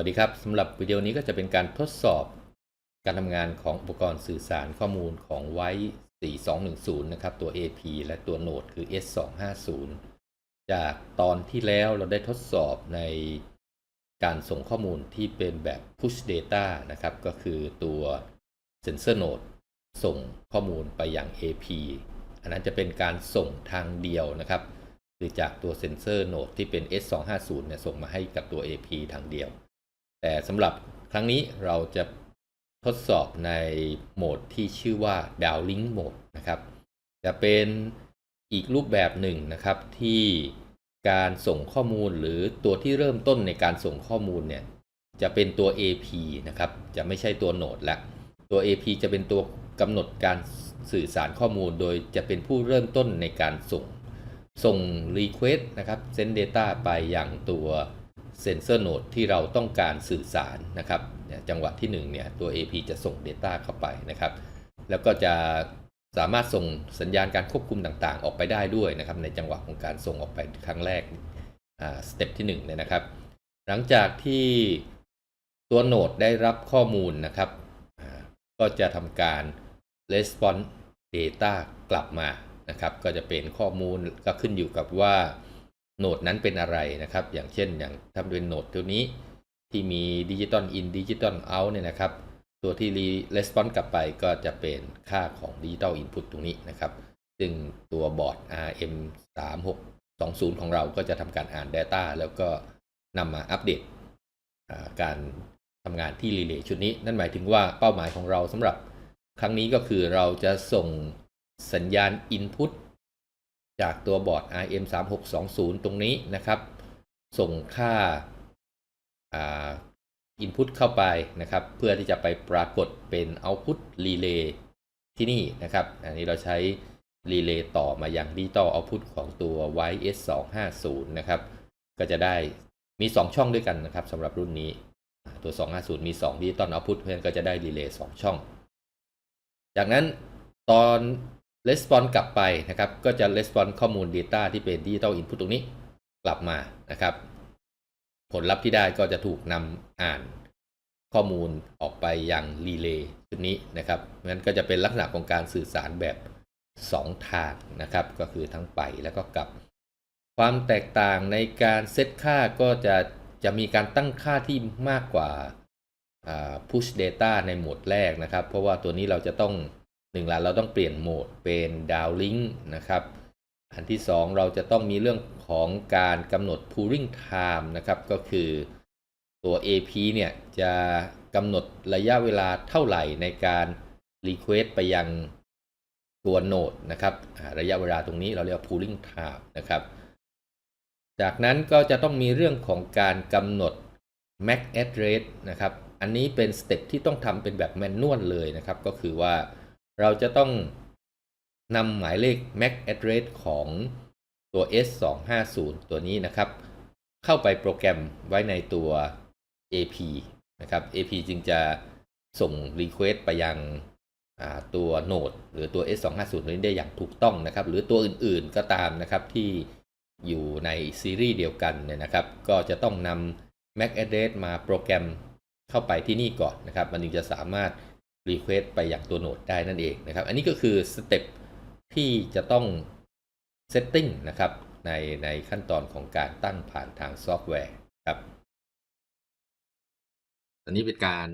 วัสดีครับสำหรับวิดีโอนี้ก็จะเป็นการทดสอบการทำงานของอุปกรณ์สื่อสารข้อมูลของไว้ 4210 นะครับ ตัว AP และตัวโนดคือ S250 จากตอนที่แล้วเราได้ทดสอบในการส่งข้อมูลที่เป็นแบบ push data นะครับ ก็คือตัว sensor node ส่งข้อมูลไปยัง AP อันนั้นจะเป็นการส่งทางเดียวนะครับคือจากตัวเซนเซอร์โนดที่เป็น S250 เนี่ยส่งมาให้กับตัว AP ทางเดียว แต่สำหรับครั้งนี้เราจะทดสอบในโหมดที่ชื่อว่า Dowlink Mode นะครับ จะเป็นอีกรูปแบบหนึ่งนะครับที่การส่งข้อมูลหรือตัวที่เริ่มต้นในการส่งข้อมูลเนี่ยจะเป็นตัว AP นะครับจะไม่ใช่ตัวโหนดละตัว AP จะเป็นตัวกำหนดการสื่อสารข้อมูล โดยจะเป็นผู้เริ่มต้นในการส่งส่ง Request นะครับ Send Data ไปอยังตัว Sensor Node ที่เราต้องการสื่อสารนะครับเนี่ยจังหวะที่1เนี่ยตัว AP จะส่ง Data เข้าไปนะครับ แล้วก็จะสามารถส่งสัญญาณการควบคุมต่างๆ ออกไปได้ด้วยนะครับ ในจังหวะของการส่งออกไปครั้งแรกสเต็ปที่1เนี่ยนะครับ หลังจากที่ตัวโนดได้รับข้อมูลนะครับก็จะทำการ response data กลับมานะครับ ก็จะเป็นข้อมูลก็ขึ้นอยู่กับว่า โหนดนั้นเป็นอะไรนะครับ อย่างเช่นอย่างถ้าเป็นโหนดตัวนี้ที่มีดิจิตอลอินดิจิตอลเอาเนี่ยนะครับ ตัวที่ response กลับไปก็จะเป็นค่าของดิจิตอลอินพุตตรงนี้นะครับ ซึ่งตัวบอร์ด RM 3620 ของเราก็จะทำการอ่าน Data แล้วก็นำมาอัปเดตการทำงานที่รีเลย์ชุดนี้ นั่นหมายถึงว่าเป้าหมายของเราสำหรับครั้งนี้ก็คือเราจะส่งสัญญาณ Input จากตัวบอร์ด RM 3620 ตรงนี้นะครับ ส่งค่าอ่า Input เข้าไปนะครับ เพื่อที่จะไปปรากฏเป็น Output Relay ที่นี่นะครับ อันนี้เราใช้ Relay ต่อมาอยัง Digital Output ของตัว YS250 นะครับ ก็จะได้มี 2 ช่องด้วยกันนะครับสำหรับรุ่นนี้อ่าตัว 250 มี2 Digital Output เพราะฉะนั้นก็จะได้ Relay 2ช่อง จากนั้นตอน Response กลับไปนะครับ ก็จะ Response ข้อมูล Data ที่เป็น Digital Input ตรงนี้กลับมานะครับ ผลลัพธ์ที่ได้ก็จะถูกนำอ่านข้อมูลออกไปยังรีเลย์ชุดนี้นะครับนั้นก็จะเป็นลักษณะของการสื่อสารแบบ 2 ทางนะครับ ก็คือทั้งไปแล้วก็กลับ ความแตกต่างในการเซตค่าก็จะจะมีการตั้งค่าที่มากกว่าอ่า push data ในโหมดแรกนะครับ เพราะว่าตัวนี้เราจะต้อง หนึ่งละเราต้องเปลี่ยนโหมดเป็น downlink นะครับ อันที่ 2 เราจะต้องมีเรื่องของการกำหนด pooling time นะครับ ก็คือตัว AP เนี่ยจะกำหนดระยะเวลาเท่าไหร่ในการ request ไปยังตัวโนดนะครับ ระยะเวลาตรงนี้เราเรียกว่า pooling time นะครับ จากนั้นก็จะต้องมีเรื่องของการกำหนด MAC address นะครับ อันนี้เป็นสเต็ปที่ต้องทำเป็นแบบแมนนวลเลยนะครับ ก็คือว่า เราจะต้องนำหมายเลข MAC address ของตัว S250 ตัวนี้นะครับ เข้าไปโปรแกรมไว้ในตัว AP นะครับ AP จึงจะส่ง Request ไปยังตัวโนดหรือตัว S250 ตัวนี้ได้อย่างถูกต้องนะครับ หรือตัวอื่นๆก็ตามนะครับที่อยู่ในซีรีส์เดียวกันเนี่ยนะครับ ก็จะต้องนำ MAC address มาโปรแกรมเข้าไปที่นี่ก่อนนะครับ มันถึงจะสามารถ Request ไปอย่างตัวโหนดได้นั่นเองนะครับ อันนี้ก็คือสเต็ปที่จะต้อง Setting นะครับในในขั้นตอนของการตั้งผ่านทางซอฟต์แวร์ครับอันนี้เป็นการ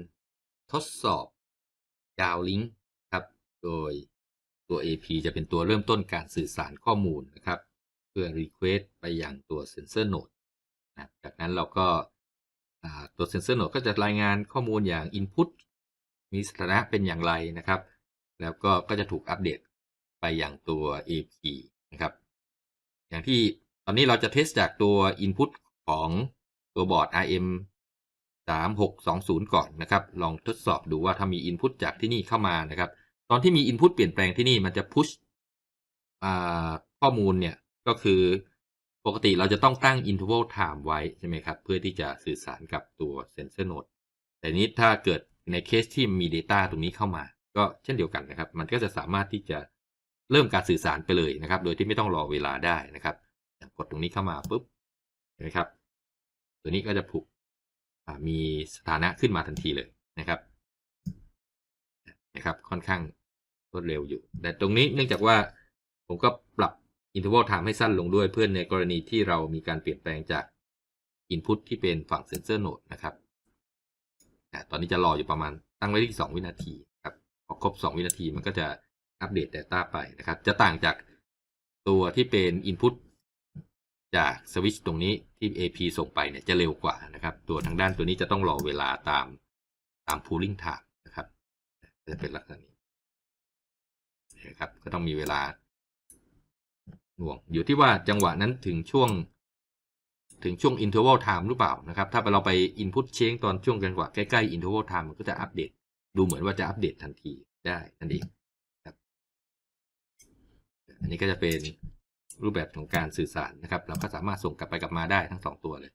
ทดสอบ Downlink ครับ โดยตัว AP จะเป็นตัวเริ่มต้นการสื่อสารข้อมูลนะครับ เพื่อ Request ไปยังตัว Sensor Node นะจากนั้นเราก็ตัว Sensor Node ก็จะรายงานข้อมูลอย่าง Input มีสถานะเป็นอย่างไรนะครับ แล้วก็ก็จะถูกอัปเดตไปอย่างตัว AP นะครับ อย่างที่ตอนนี้เราจะเทสจากตัว Input ของตัวบอร์ด RM 3620 ก่อนนะครับ ลองทดสอบดูว่าถ้ามี Input จากที่นี่เข้ามานะครับ ตอนที่มี Input เปลี่ยนแปลงที่นี่มันจะ push ข้อมูลเนี่ยก็คือปกติเราจะต้องตั้ง interval time ไว้ใช่ไหมครับ เพื่อที่จะสื่อสารกับตัว sensor node แต่นี้ถ้าเกิด ในเคสที่มี Data ตรงนี้เข้ามา ก็เช่นเดียวกันนะครับ มันก็จะสามารถที่จะเริ่มการสื่อสารไปเลยนะครับ โดยที่ไม่ต้องรอเวลาได้นะครับกดตรงนี้เข้ามาปุ๊บเห็นไหมครับ ตัวนี้ก็จะผูกมีสถานะขึ้นมาทันทีเลยนะครับนะครับ ค่อนข้างรวดเร็วอยู่ แต่ตรงนี้เนื่องจากว่าผมก็ปรับ interval time ให้สั้นลงด้วยเพื่อในกรณีที่เรามีการเปลี่ยนแปลงจาก input ที่เป็นฝั่ง sensor node นะครับ อะตอนนี้จะรออยู่ประมาณตั้งไว้ที่ 2 วินาทีครับพอครบ 2 วินาทีมันก็จะอัปเดต Data ไปนะครับ จะต่างจากตัวที่เป็น input จากสวิตช์ตรงนี้ที่ AP ส่งไปเนี่ยจะเร็วกว่านะครับ ตัวทางด้านตัวนี้จะต้องรอเวลาตามตาม pooling time นะครับจะเป็นลักษณะนี้นะครับก็ต้องมีเวลาหน่วง อยู่ที่ว่าจังหวะนั้นถึงช่วง ถึงช่วง interval time หรือเปล่านะครับ ถ้าเราไป input change ตอนช่วงกันกว่าใกล้ๆ interval time มันก็จะอัปเดต ดูเหมือนว่าจะอัปเดตทันทีได้นั่นเองครับอันนี้ก็จะเป็นรูปแบบของการสื่อสารนะครับ เราก็สามารถส่งกลับไปกลับมาได้ทั้งสองตัวเลย